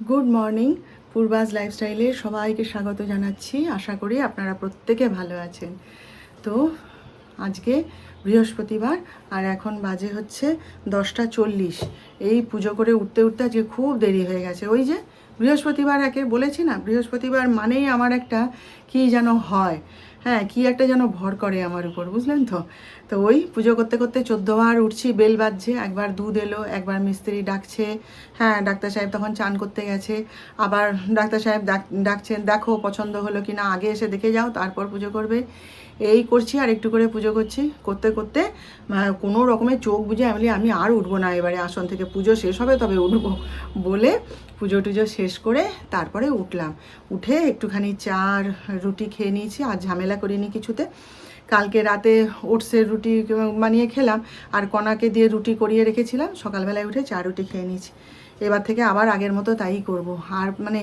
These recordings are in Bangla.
গুড মর্নিং পূর্বাজ লাইফস্টাইলে সবাইকে স্বাগত জানাচ্ছি। আশা করি আপনারা প্রত্যেকে ভালো আছেন। তো আজকে বৃহস্পতিবার, আর এখন বাজে হচ্ছে দশটা চল্লিশ। এই পুজো করে উঠতে উঠতে আজকে খুব দেরি হয়ে গেছে। ওই যে বৃহস্পতিবার একে বলেছি না, বৃহস্পতিবার মানেই আমার একটা কি যেন হয়। হ্যাঁ কি একটা যেন ভর করে আমার উপর, বুঝলেন তো? তো ওই পুজো করতে করতে চোদ্দবার উঠছি, বেল বাজছে, একবার দুধ এলো, একবার মিস্ত্রি ডাকছে। হ্যাঁ ডাক্তার সাহেব তখন চান করতে গেছে। আবার ডাক্তার সাহেব ডাক- ডাকছেন, দেখো, পছন্দ হলো কি না আগে এসে দেখে যাও, তারপর পুজো করবে। এই করছি আর একটু করে পুজো করছি। করতে করতে কোনো রকমের চোখ বুঝে আমি আমি আর উঠবো না এবারে আসন থেকে, পুজো শেষ হবে তবে উঠবো বলে পুজো টুজো শেষ করে তারপরে উঠলাম। উঠে একটুখানি চা রুটি খেয়ে নিয়েছি, আর ঝামেলা করিনি কিছুতে। কালকে রাতে ওটসের রুটি বানিয়ে খেলাম, আর কণাকে দিয়ে রুটি করিয়ে রেখেছিলাম। সকালবেলায় উঠে চা রুটি খেয়ে নিয়েছি। এবার থেকে আবার আগের মতো তাই করব। আর মানে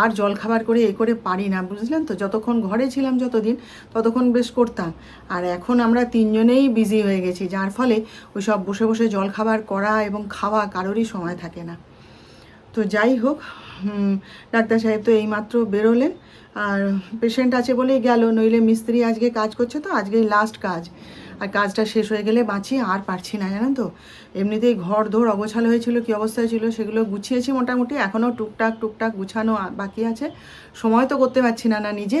আর জল খাবার করে এ করে পারি না, বুঝলেন তো? যতক্ষণ ঘরে ছিলাম যতদিন, ততক্ষণ বেশ করতাম। আর এখন আমরা তিনজনেই বিজি হয়ে গেছি, যার ফলে ওই সব বসে বসে জল খাবার করা এবং খাওয়া কারোরই সময় থাকে না। তো যাই হোক ডাক্তার সাহেব তো এইমাত্র বেরোলেন। আর পেশেন্ট আছে বলেই গেল, নইলে মিস্ত্রি আজকে কাজ করছে তো, আজকেই লাস্ট কাজ। আর কাজটা শেষ হয়ে গেলে বাঁচি, আর পারছি না, জানেন তো? এমনিতেই ঘর ধর অগোছালো হয়েছিল, কী অবস্থায় ছিল সেগুলো গুছিয়েছি মোটামুটি এখনও টুকটাক টুকটাক গুছানো বাকি আছে। সময় তো করতে পারছি না না নিজে,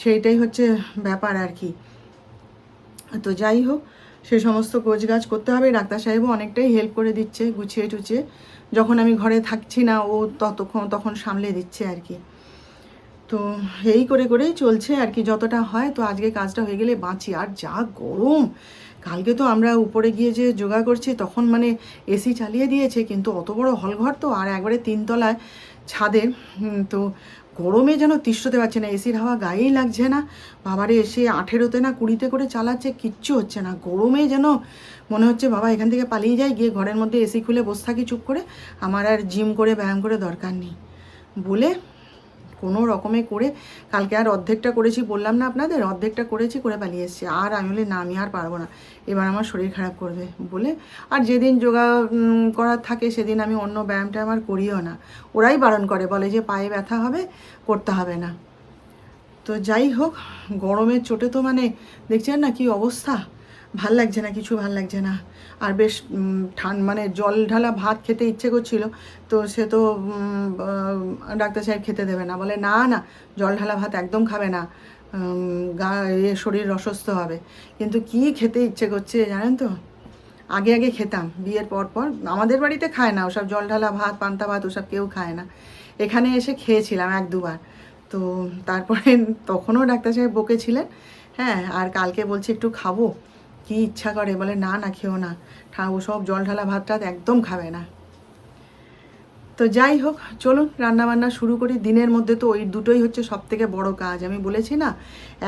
সেইটাই হচ্ছে ব্যাপার আর কি। তো যাই হোক, সে সমস্ত গাছ করতে হবে, ডাক্তার সাহেবও অনেকটাই হেল্প করে দিচ্ছে, গুছিয়ে টুছিয়ে। যখন আমি ঘরে থাকছি না, ও ততক্ষণ, তখন সামলে দিচ্ছে আর কি। তো এই করে করেই চলছে আর কি, যতটা হয়। তো আজকে কাজটা হয়ে গেলে বাঁচি। আর যা গরম! কালকে তো আমরা উপরে গিয়ে যে যোগা করছি, তখন মানে এসি চালিয়ে দিয়েছে, কিন্তু অত বড় হলঘর তো, আর একবারে তিনতলায় ছাদে তো গরমে যেন তিষ্ঠতে পারছে না, এসির হাওয়া গায়েই লাগছে না। বাবারে, এসে আঠেরোতে না কুড়িতে করে চালাচ্ছে, কিচ্ছু হচ্ছে না। গরমে যেন মনে হচ্ছে, বাবা, এখান থেকে পালিয়ে যায় গিয়ে ঘরের মধ্যে এসি খুলে বসে থাকি চুপ করে। আমার আর জিম করে, ব্যায়াম করে দরকার নেই। বলে কোনো রকমে করে কালকে আর অর্ধেকটা করেছি, বললাম না আপনাদের? অর্ধেকটা করেছি, করে পালিয়ে এসেছি। আর আমি বলি না আমি আর পারব না। এবার আমার শরীর খারাপ করবে বলে। আর যেদিন যোগা করার থাকে সেদিন আমি অন্য ব্যায়ামটা আমার করিও না। ওরাই বারণ করে, বলে যে পায়ে ব্যথা হবে, করতে হবে না। তো যাই হোক, গরমের চোটে তো মানে দেখছেন না কি অবস্থা? ভালো লাগছে না, কিছু ভালো লাগছে না। আর বেশ ঠান মানে জল ঢালা ভাত খেতে ইচ্ছে করছিল, তো সে তো ডাক্তার সাহেব খেতে দেবে না। বলে, না না, জল ঢালা ভাত একদম খাবে না। গা, এ শরীর অসুস্থ হবে। কিন্তু কি খেতে ইচ্ছে করছে জানেন তো? আগে আগে খেতাম, বিয়ের পর পর। আমাদের বাড়িতে খায় না, ওসব জল ঢালা ভাত, পান্তা ভাত, ওসব কেউ খায় না। এখানে এসে খেয়েছিলাম এক দুবার। তো তারপরে তখনও ডাক্তার সাহেব বকেছিলেন হ্যাঁ আর কালকে বলছি একটু খাব। কি ইচ্ছা করে? বলে, না না, খেও না। ওসব জল ঢালা ভাত টাত একদম খাবে না। তো যাই হোক, চলুন, রান্নাবান্না শুরু করি। দিনের মধ্যে তো ওই দুটোই হচ্ছে সব থেকে বড় কাজ। আমি বলেছি না,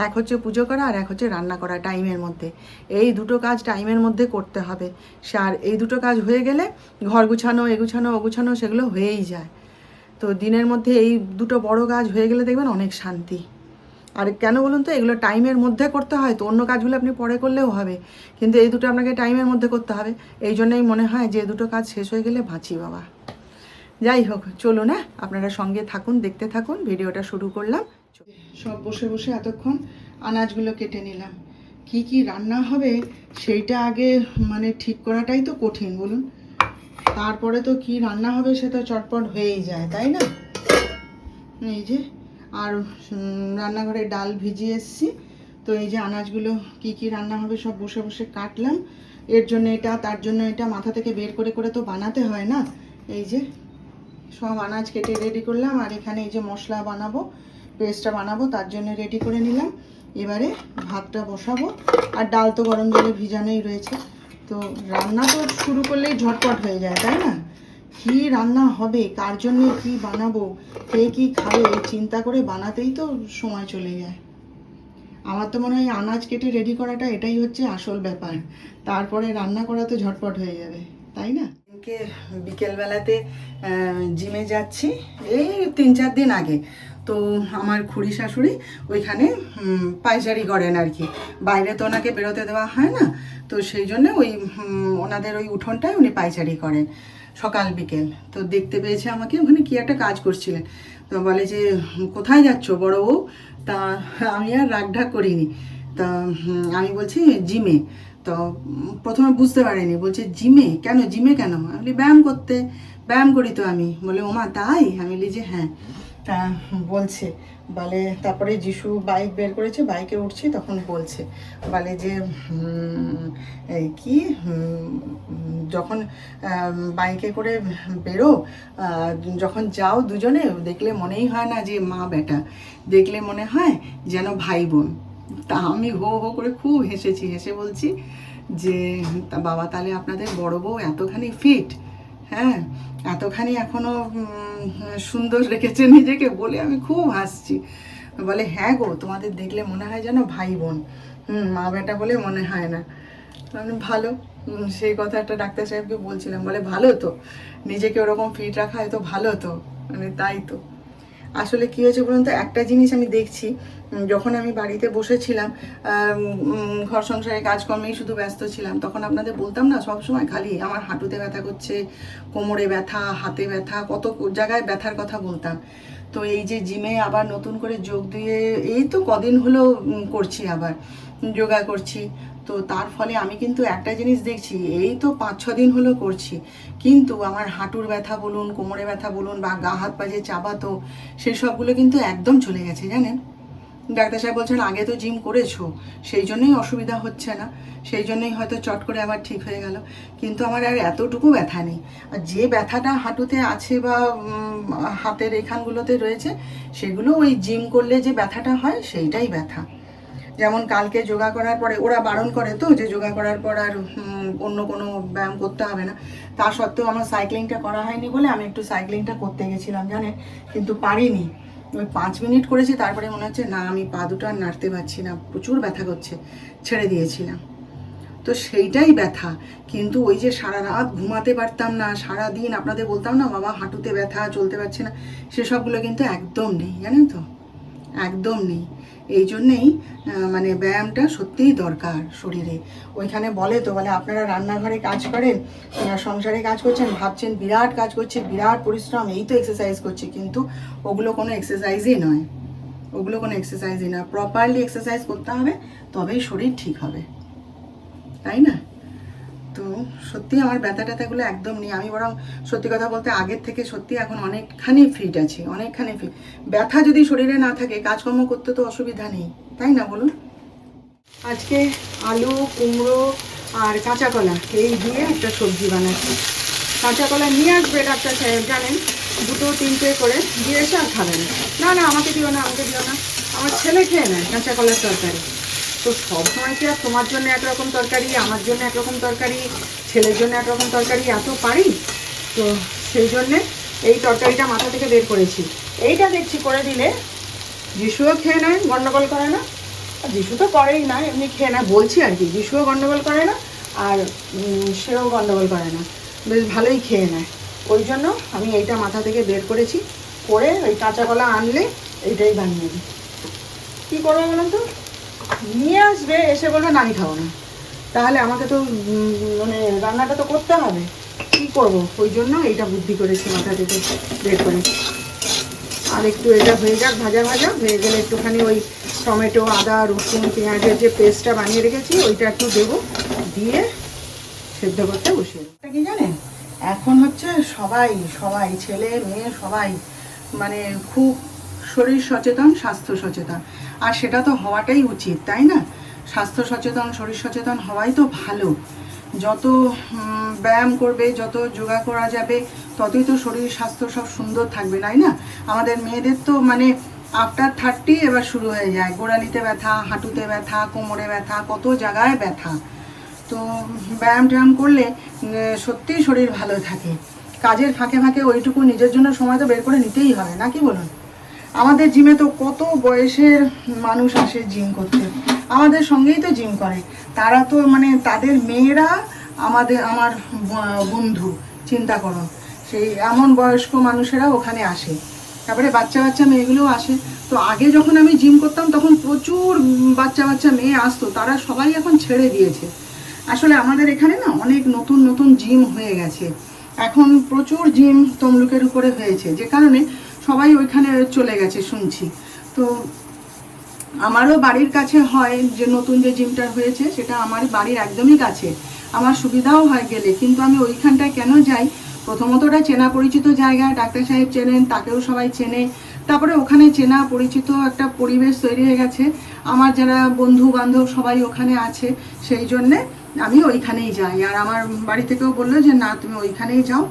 এক হচ্ছে পুজো করা আর এক হচ্ছে রান্না করা টাইমের মধ্যে। এই দুটো কাজ টাইমের মধ্যে করতে হবে। আর এই দুটো কাজ হয়ে গেলে ঘর গুছানো এগুছানো ওগুছানো সেগুলো হয়েই যায়। তো দিনের মধ্যে এই দুটো বড় কাজ হয়ে গেলে দেখবেন অনেক শান্তি। আর কেন বলুন তো, এগুলো টাইমের মধ্যে করতে হয়, তো অন্য কাজগুলো আপনি পরে করলেও হবে। কিন্তু এই দুটো আপনাকে টাইমের মধ্যে করতে হবে। এই জন্যই মনে হয় যে দুটো কাজ শেষ হয়ে গেলে বাঁচি বাবা। যাই হোক, চলুন না আপনারা সঙ্গে থাকুন, দেখতে থাকুন, ভিডিওটা শুরু করলাম। সব বসে বসে এতক্ষণ আনাজগুলো কেটে নিলাম। কি কি রান্না হবে, সেইটা আগে মানে ঠিক করাটাই তো কঠিন, বলুন। তারপরে তো কি রান্না হবে, সেটা চটপট হয়েই যায়, তাই না? এই যে আর রান্নাঘরে ডাল ভিজিয়ে এসেছি। তো এই যে আনাজগুলো, কি কি রান্না হবে সব বসে বসে কাটলাম। এর জন্য এটা, তার জন্য এটা মাথা থেকে বের করে করে তো বানাতে হয় না? এই যে সব আনাজ কেটে রেডি করলাম। আর এখানে এই যে মশলা বানাবো পেস্টটা বানাবো, তার জন্য রেডি করে নিলাম। এবারে ভাতটা বসাবো। আর ডাল তো গরম জলে ভিজানোই রয়েছে। তো রান্না তো শুরু করলেই ঝটপট হয়ে যায়, তাই না? কি রান্না হবে? কার জন্য কি বানাবো? কে কি খাবে? চিন্তা করে বানাতেই তো সময় চলে যায়। আমার তো মনে হয় আনাজ কেটে রেডি করাটা এটাই হচ্ছে আসল ব্যাপার। তারপরে রান্না করা তো ঝটপট হয়ে যাবে তাই না? বিকেলবেলাতে জিমে যাচ্ছি। এই তিন চার দিন আগে। তো আমার খুড়ি শাশুড়ি ওইখানে উম, পায়চারি করেন আর কি। বাইরে তো ওনাকে বেরোতে দেওয়া হয় না। তো সেই জন্য ওই ওনাদের ওই উঠোনটায় উনি পায়চারি করেন। সকাল, বিকেল। তো দেখতে পেয়েছে আমাকে, ওখানে কি একটা কাজ করছিলেন। তো বলে যে, কোথায় যাচ্ছ বড় বউ? তা আমি আর রাগঢাক করিনি। তা আমি বলছি, জিমে। তো প্রথমে বুঝতে পারিনি, বলছে, জিমে? কেন জিমে কেন? আমি বলি, ব্যায়াম করতে। ব্যায়াম করি তো আমি। বলে, ওমা, তাই? আমি বলি যে হ্যাঁ। তা বলছে বলে তারপরে যিশু বাইক বের করেছে, বাইকে উঠছি, তখন বলছে, বলে যে কি যখন বাইকে করে বেরো যখন যাও দুজনে, দেখলে মনেই হয় না যে মা বেটা, দেখলে মনে হয় যেন ভাই বোন তা আমি হো হো করে খুব হেসেছি, হেসে বলছি যে বাবা তাহলে আপনাদের বড় বউ এতখানি ফিট হ্যাঁ এতখানি এখনও সুন্দর রেখেছে নিজেকে বলে আমি খুব হাসছি। বলে হ্যাঁ গো, তোমাদের দেখলে মনে হয় যেন ভাই বোন হুম মা বেটা বলে মনে হয় না। ভালো। সেই কথা একটা ডাক্তার সাহেবকে বলছিলাম। বলে, ভালো তো। নিজেকে ওরকম ফিট রাখা হয়তো ভালো তো। মানে তাই তো। আসলে কী হয়েছে বলুন তো? একটা জিনিস আমি দেখছি যখন আমি বাড়িতে বসেছিলাম ঘর সংসারে কাজকর্মেই শুধু ব্যস্ত ছিলাম, তখন আপনাদের বলতাম না, সব সময় খালি আমার হাঁটুতে ব্যথা করছে, কোমরে ব্যথা, হাতে ব্যথা, কত জায়গায় ব্যথার কথা বলতাম। তো এই যে জিমে আবার নতুন করে যোগ দিয়ে, এই তো কদিন হলো করছি আবার, যোগা করছি। তো তার ফলে আমি কিন্তু একটা জিনিস দেখছি, এই তো পাঁচ, ছ দিন হলো করছি। কিন্তু আমার হাঁটুর ব্যথা বলুন, কোমরে ব্যথা বলুন বা গা হাত পা যে চাবাতো, সেই সবগুলো কিন্তু একদম চলে গেছে, জানেন? ডাক্তার সাহেব বলছেন, আগে তো জিম করেছ, সেই জন্যই অসুবিধা হচ্ছে না, সেই জন্যই হয়তো চট করে আবার ঠিক হয়ে গেল। কিন্তু আমার আর এতটুকু ব্যথা নেই। আর যে ব্যথাটা হাঁটুতে আছে বা হাতের এখানগুলোতে রয়েছে, সেগুলো ওই জিম করলে যে ব্যথাটা হয়, সেইটাই ব্যথা। যেমন কালকে যোগা করার পরে ওরা বারণ করে তো যে যোগা করার পর আর অন্য কোনো ব্যায়াম করতে হবে না। তা সত্ত্বেও আমার সাইক্লিংটা করা হয়নি বলে আমি একটু সাইক্লিংটা করতে গেছিলাম, জানেন? কিন্তু পারিনি। ওই পাঁচ মিনিট করেছি, তারপরে মনে হচ্ছে, না, আমি পা দুটো আর নাড়তে পারছি না। প্রচুর ব্যথা করছে। ছেড়ে দিয়েছিলাম। তো সেইটাই ব্যথা। কিন্তু ওই যে সারা রাত ঘুমাতে পারতাম না, সারা দিন আপনাদের বলতাম না, বাবা, হাঁটুতে ব্যথা, চলতে পারছে না। সেসবগুলো কিন্তু একদম নেই, জানেন তো? একদম নেই। এই জন্যেই মানে ব্যায়ামটা সত্যিই দরকার শরীরে। ওইখানে বলে তো, বলে আপনারা রান্নাঘরে কাজ করেন সংসারে কাজ করছেন, ভাবছেন বিরাট কাজ করছে, বিরাট পরিশ্রম, এই তো এক্সারসাইজ করছে, কিন্তু ওগুলো কোনো এক্সারসাইজই নয়। ওগুলো কোনো এক্সারসাইজই নয়। প্রপারলি এক্সারসাইজ করতে হবে, তবেই শরীর ঠিক হবে। তাই না? তো সত্যি আমার ব্যথা ট্যাথাগুলো একদম নেই। আমি বরং সত্যি কথা বলতে আগের থেকে সত্যি এখন অনেকখানি ফিট আছি, অনেকখানি ফিট ব্যথা যদি শরীরে না থাকে, কাজকর্ম করতে তো অসুবিধা নেই, তাই না বলুন? আজকে আলু, কুমড়ো আর কাঁচা কলা, এই দিয়ে একটা সবজি বানাচ্ছি। কাঁচা কলা নিয়ে আসবে ডাক্তার সাহেব, জানেন? দুটো, তিনটে করে দিয়ে এসে আর খাবেন। না না, আমাকে দিও না, আমাকে দিও না। আমার ছেলে খেয়ে নেয় কাঁচা কলার তরকারি। তো সব সময় কি আর তোমার জন্য একরকম তরকারি, আমার জন্য একরকম তরকারি, ছেলের জন্য একরকম তরকারি, এত পারি? তো সেই জন্যে এই তরকারিটা মাথা থেকে বের করেছি। এইটা দেখছি করে দিলে যিশুও খেয়ে নেয় গণ্ডগোল করে না। আর যিশু তো করেই না, এমনি খেয়ে নেয়, বলছি আর কি, যিশুও গণ্ডগোল করে না আর সেও গন্ডগোল করে না। বেশ ভালোই খেয়ে নেয়। ওই জন্য আমি এইটা মাথা থেকে বের করেছি, করে ওই কাঁচা কলা আনলে এইটাই বানিয়ে দিই। কী করব বলুন তো? নিয়ে আসবে, এসে বলবে, না, আমি খাব না। তাহলে আমাকে তো মানে রান্নাটা তো করতে হবে। কি করব? ওই জন্য এইটা বুদ্ধি করেছি, মাথা থেকে বের করে। আর একটু এটা হয়ে যাক, ভাজা ভাজা। হয়ে গেলে একটুখানি ওই টমেটো, আদা, রসুন, পেঁয়াজের যে পেস্টটা বানিয়ে রেখেছি, ওইটা একটু দেবো। দিয়ে সেদ্ধ করতে বসে কি জানেন? এখন হচ্ছে সবাই সবাই, ছেলে, মেয়ে, সবাই মানে খুব শরীর সচেতন, স্বাস্থ্য সচেতন। আর সেটা তো হওয়াটাই উচিত, তাই না? স্বাস্থ্য সচেতন, শরীর সচেতন হওয়াই তো ভালো। যত ব্যায়াম করবে, যত যোগা করা যাবে, ততই তো শরীর স্বাস্থ্য সব সুন্দর থাকবে, তাই না? আমাদের মেয়েদের তো মানে আফটার থার্টি এবার শুরু হয়ে যায়। গোড়ালিতে ব্যথা, হাঁটুতে ব্যথা, কোমরে ব্যথা, কত জায়গায় ব্যথা। তো ব্যায়াম ট্যায়াম করলে সত্যিই শরীর ভালো থাকে। কাজের ফাঁকে ফাঁকে ওইটুকু নিজের জন্য সময় তো বের করে নিতেই হবে নাকি বলুন? আমাদের জিমে তো কত বয়সের মানুষ আসে জিম করতে। আমাদের সঙ্গেই তো জিম করে। তারা তো মানে তাদের মেয়েরা আমাদের, আমার বন্ধু, চিন্তা করো। সেই এমন বয়স্ক মানুষেরা ওখানে আসে। তারপরে বাচ্চা বাচ্চা মেয়েগুলোও আসে। তো আগে যখন আমি জিম করতাম, তখন প্রচুর বাচ্চা বাচ্চা মেয়ে আসতো। তারা সবাই এখন ছেড়ে দিয়েছে। আসলে আমাদের এখানে না অনেক নতুন নতুন জিম হয়ে গেছে। এখন প্রচুর জিম তমলুকের উপরে হয়েছে। যে কারণে সবাই ওইখানে চলে গেছে শুনছি। তো আমারও বাড়ির কাছে হয় যে নতুন যে জিমটা হয়েছে, সেটা আমার বাড়ির একদমই কাছে। আমার সুবিধাও হয় গেলে, কিন্তু আমি ওইখানটায় কেন যাই? প্রথমত ওটা চেনা পরিচিত জায়গা, ডাক্তার সাহেব চেনেন, তাকেও সবাই চেনে। তারপরে ওখানে চেনা পরিচিত একটা পরিবেশ তৈরি হয়ে গেছে। আমার যারা বন্ধু বান্ধব সবাই ওখানে আছে, সেই জন্যে আমি ওইখানেই যাই। আর আমার বাড়ি থেকেও বলল যে, না, তুমি ওইখানেই যাও।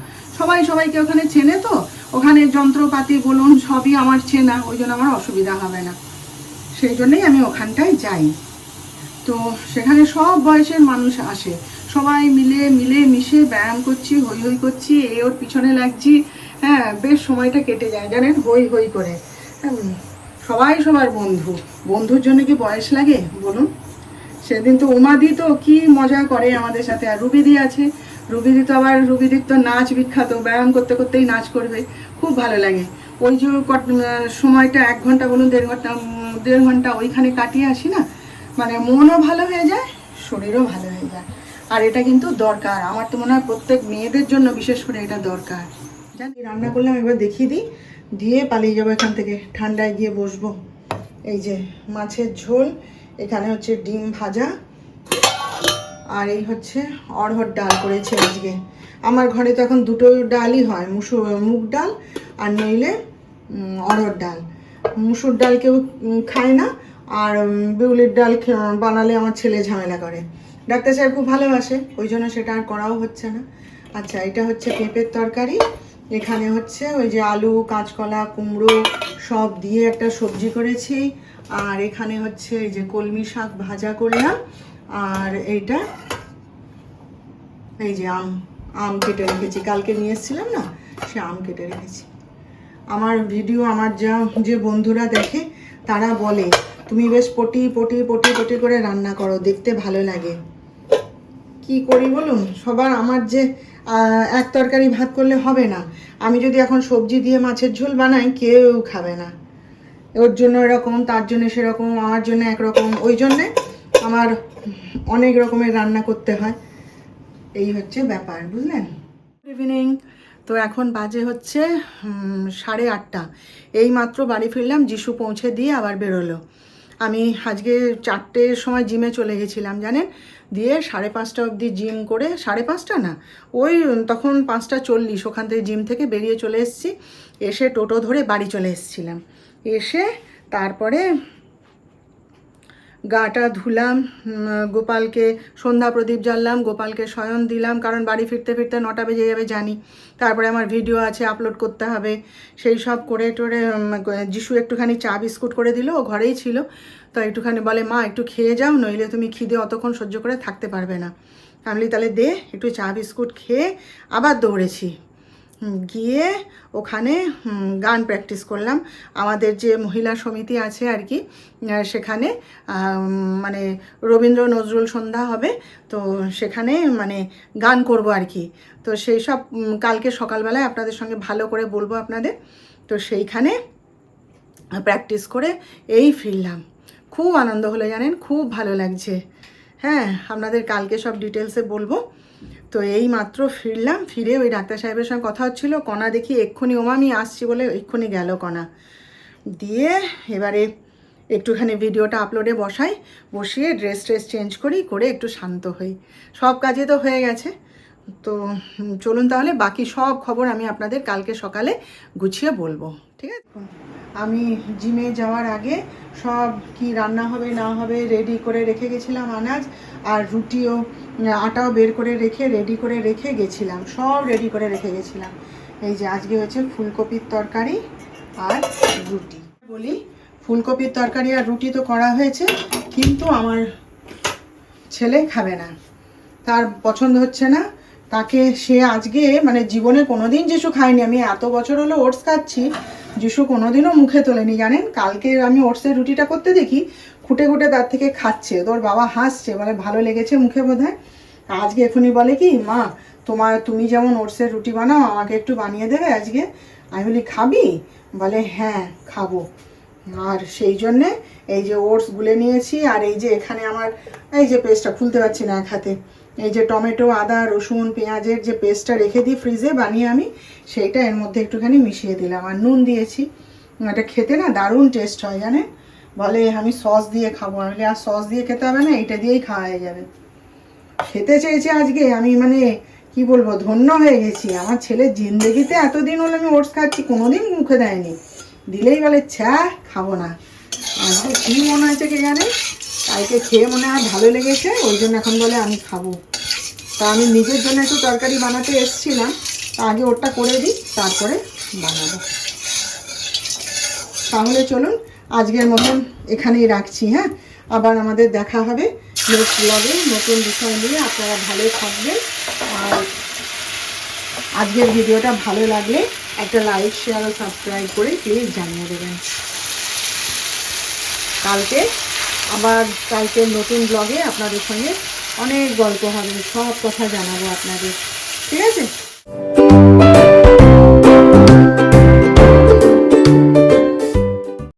সবাই সবাইকে ওখানে চেনে তো? ওখানে যন্ত্রপাতি, বলুন, সবই আমার চেনা, ওই জন্য আমার অসুবিধা হবে না। সেই জন্যই আমি ওখানটায় যাই। তো সেখানে সব বয়সের মানুষ আসে। সবাই মিলে মিলে মিশে ব্যায়াম করছি হই হই করছি এ ওর পিছনে লাগছি। হ্যাঁ বেশ সময়টা কেটে যায়, জানেন? হই হই করে। সবাই সবার বন্ধু। বন্ধুর জন্য কি বয়স লাগে, বলুন? সেদিন তো উমাদি তো কি মজা করে আমাদের সাথে, আর রুবিদি আছে। রুবিদি তো আবার রুবিদির তো নাচ বিখ্যাত, ব্যায়াম করতে করতেই নাচ করবে, খুব ভালো লাগে। ওই যে সময়টা এক ঘণ্টা বলুন, দেড় ঘণ্টা দেড় ঘণ্টা ওইখানে কাটিয়ে আসি না মানে মনও ভালো হয়ে যায়, শরীরও ভালো হয়ে যায়। আর এটা কিন্তু দরকার, আমার তো মনে হয় প্রত্যেক মেয়েদের জন্য বিশেষ করে এটা দরকার। জানি, রান্না করলাম এবার দেখিয়ে দিই। দিয়ে পালিয়ে যাব এখান থেকে, ঠান্ডায় গিয়ে বসবো। এই যে মাছের ঝোল, এখানে হচ্ছে ডিম ভাজা আর এই হচ্ছে অড়হর ডাল করেছে আজকে। আমার ঘরে তো এখন দুটো ডালই হয়, মুসুর, মুগ ডাল আর নইলে অড়হর ডাল। মুসুর ডাল কেউ খায় না আর বিউলির ডাল বানালে আমার ছেলে ঝামেলা করে। ডাক্তার সাহেব খুব ভালোবাসে, ওই জন্য সেটা আর করাও হচ্ছে না। আচ্ছা এটা হচ্ছে পেঁপের তরকারি। এখানে হচ্ছে ওই যে আলু, কাঁচকলা, কুমড়ো সব দিয়ে একটা সবজি করেছি। আর এখানে হচ্ছে এই যে কলমি শাক ভাজা করলাম। আর এইটা, এই যে আম আম কেটে রেখেছি। কালকে নিয়ে এসেছিলাম না? সে আম কেটে রেখেছি। আমার ভিডিও আমার যা, যে বন্ধুরা দেখে, তারা বলে, তুমি বেশ পটি পটি পটি পটি করে রান্না করো, দেখতে ভালো লাগে। কি করি বলুন? সবার আমার যে এক তরকারি ভাত করলে হবে না। আমি যদি এখন সবজি দিয়ে মাছের ঝোল বানাই, কেউ খাবে না। ওর জন্য এরকম, তার জন্য সেরকম, আমার জন্য একরকম, ওই জন্যে আমার অনেক রকমের রান্না করতে হয়। এই হচ্ছে ব্যাপার, বুঝলেন? ইভিনিং তো এখন বাজে হচ্ছে সাড়ে আটটা। এই মাত্র বাড়ি ফিরলাম, যিশু পৌঁছে দিয়ে আবার বেরোলো। আমি আজকে চারটের সময় জিমে চলে গেছিলাম, জানেন? দিয়ে সাড়ে পাঁচটা অবধি জিম করে, সাড়ে পাঁচটা না? ওই তখন পাঁচটা চল্লিশ, ওখান থেকে জিম থেকে বেরিয়ে চলে এসেছি। এসে টোটো ধরে বাড়ি চলে এসেছিলাম। এসে তারপরে গাটা ধুলাম গোপালকে সন্ধ্যা প্রদীপ জ্বাললাম, গোপালকে শয়ন দিলাম, কারণ বাড়ি ফিরতে ফিরতে নটা বেজে যাবে জানি। তারপরে আমার ভিডিও আছে আপলোড করতে হবে। সেই সব করে টোরে যিশু একটুখানি চা বিস্কুট করে দিল, ও ঘরেই ছিল। তো একটুখানি বলে, মা, একটু খেয়ে যাও, নইলে তুমি খিদে অতক্ষণ সহ্য করে থাকতে পারবে না। আমি তাহলে দে, একটু চা বিস্কুট খেয়ে আবার দৌড়েছি। গিয়ে ওখানে গান প্র্যাকটিস করলাম। আমাদের যে মহিলা সমিতি আছে আর কি সেখানে মানে রবীন্দ্র নজরুল সন্ধ্যা হবে, তো সেখানে মানে গান করব আর কি। তো সেই সব কালকে সকালবেলায় আপনাদের সঙ্গে ভালো করে বলব আপনাদের। তো সেইখানে প্র্যাকটিস করে এই ফিরলাম। খুব আনন্দ হলো জানেন, খুব ভালো লাগছে। হ্যাঁ আপনাদের কালকে সব ডিটেলসে বলব। তো এই মাত্র ফিরলাম, ফিরে ওই ডাক্তার সাহেবের সঙ্গে কথা হচ্ছিল, কণা দেখি এক্ষুনি ওমা আমি আসছি বলে এক্ষুনি গেল কণা। দিয়ে এবারে একটুখানি ভিডিওটা আপলোডে বসাই, বসিয়ে ড্রেস ট্রেস চেঞ্জ করি, করে একটু শান্ত হই। সব কাজে তো হয়ে গেছে। তো চলুন তাহলে, বাকি সব খবর আমি আপনাদের কালকে সকালে গুছিয়ে বলব। ঠিক আছে? আমি জিমে যাওয়ার আগে সব কি রান্না হবে, না হবে রেডি করে রেখে গেছিলাম আনাজ আর রুটিও, আটাও বের করে রেখে রেডি করে রেখে গেছিলাম, সব রেডি করে রেখে গেছিলাম। এই যে আজকে হচ্ছে ফুলকপির তরকারি আর রুটি। বলি, ফুলকপির তরকারি আর রুটি তো করা হয়েছে, কিন্তু আমার ছেলে খাবে না। তার পছন্দ হচ্ছে না। তাকে সে আজকে মানে জীবনে কোনোদিন যিশু খায়নি। আমি এত বছর হলো ওটস খাচ্ছি যিশু কোনোদিনও মুখে তোলেনি, জানেন? কালকে আমি ওটসের রুটিটা করতে দেখি, খুঁটে খুঁটে তার থেকে খাচ্ছে। তোর বাবা হাসছে, বলে, ভালো লেগেছে মুখে বোধ আজকে এখনই বলে কি, মা, তোমার, তুমি যেমন ওটসের রুটি বানাও, আমাকে একটু বানিয়ে দেবে আজকে? আমি বলি, খাবি? বলে হ্যাঁ খাব। আর সেই জন্যে এই যে ওটস গুলে নিয়েছি, আর এই যে এখানে আমার, এই যে পেস্টটা খুলতে পারছি না এক হাতে। এই যে টমেটো, আদা, রসুন, পেঁয়াজের যে পেস্টটা রেখে দিই ফ্রিজে বানিয়ে আমি, সেইটা এর মধ্যে একটুখানি মিশিয়ে দিলাম। আর নুন দিয়েছি। এটা খেতে না দারুণ টেস্ট হয়, জানেন? বলে আমি সস দিয়ে খাব। আমি আর সস দিয়ে খেতে হবে না এটা দিয়েই খাওয়া হয়ে যাবে। খেতে চেয়েছে আজকে। আমি মানে কি বলব, ধন্য হয়ে গেছি। আমার ছেলের জিন্দগিতে এতদিন হলো আমি ওটস খাচ্ছি, কোনোদিন মুখে দেয়নি। দিলেই বলে, ছ্যা, খাব না। আজকে কী মনে হয়েছে কে জানে? কালকে খেয়ে মনে হয় ভালো লেগেছে, ওই জন্য এখন বলে আমি খাব। তা আমি নিজের জন্য একটু তরকারি বানাতে এসেছিলাম। তা আগে ওটা করে দিই, তারপরে বানাবো। তাহলে চলুন, আজকের মতন এখানেই রাখছি হ্যাঁ? আবার আমাদের দেখা হবে নেক্সট ব্লগে নতুন বিষয় নিয়ে আপনারা ভালো থাকবেন। আর আজকের ভিডিওটা ভালো লাগলে একটা লাইক শেয়ার ও সাবস্ক্রাইব করে প্লিজ জানিয়ে দেবেন। কালকে আবার কালকে নতুন ব্লগে আপনাদের সঙ্গে অনেক গল্প হবে সব কথা জানাব আপনাদের। ঠিক আছে?